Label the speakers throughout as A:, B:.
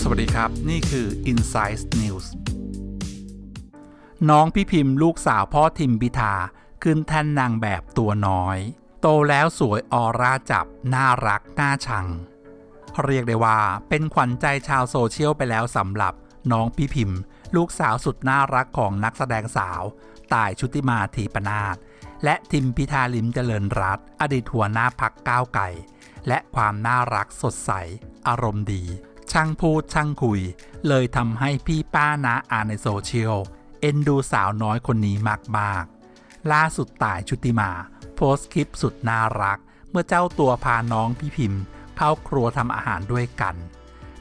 A: สวัสดีครับ นี่คือ Insight News น้องพี่พิมพ์ลูกสาวพ่อทิมพิธา ขึ้นแท่นนางแบบตัวน้อย โตแล้วสวยออร่าจับ น่ารัก น่าชัง เรียกได้ว่าเป็นขวัญใจชาวโซเชียลไปแล้วสำหรับน้องพี่พิมพ์ ลูกสาวสุดน่ารักของนักแสดงสาว ต่ายชุติมาทีปนาศ และทิมพิธาลิมเจริญรัตอดีตหัวหน้าพักก้าวไก่ และความน่ารักสดใส อารมณ์ดี ช่างพูดช่างคุย เลยทำให้พี่ป้านาอาในโซเชียล เอ็นดูสาวน้อยคนนี้มากๆ ล่าสุดต่ายชุติมา โพสต์คลิปสุดน่ารัก เมื่อเจ้าตัวพาน้องพี่พิมพ์ เข้าครัวทำอาหารด้วยกัน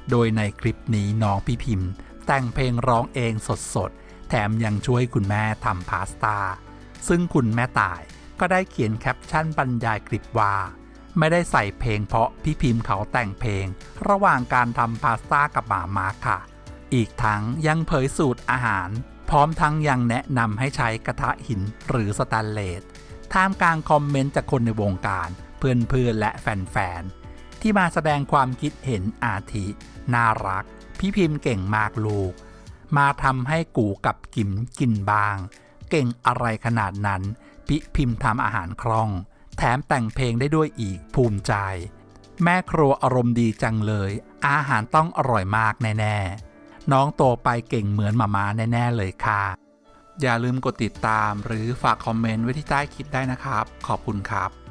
A: โดยในคลิปนี้น้องพี่พิมพ์ แต่งเพลงร้องเองสดๆ แถมยังช่วยคุณแม่ทำพาสต้า ซึ่งคุณแม่ตายก็ได้เขียนแคปชั่นบรรยายคลิปว่า ไม่ได้ใส่เพลงเพราะพี่พิมพ์เขาแต่งเพลง ระหว่างการทำพาสต้ากับหมามาค่ะ อีกทั้งยังเผยสูตรอาหาร พร้อมทั้งยังแนะนำให้ใช้กระทะหินหรือสแตนเลสท่ามกลางคอมเมนต์จากคนในวงการ เพื่อนๆและแฟนๆที่มาแสดงความคิดเห็นอาทิน่ารัก พี่พิมพ์เก่งมากลูก มาทำให้กูกับกิมกินบ้าง เก่งอะไรขนาดนั้น พิพิมพ์ทำอาหารคล่อง แถมแต่งเพลงได้ด้วยอีกภูมิใจ แม่ครัวอารมณ์ดีจังเลย อาหารต้องอร่อยมากแน่ๆ น้องโตไปเก่งเหมือนหมามาแน่ๆเลยค่ะ อย่าลืมกดติดตามหรือฝากคอมเมนต์ไว้ที่ใต้คลิปได้นะครับ ขอบคุณครับ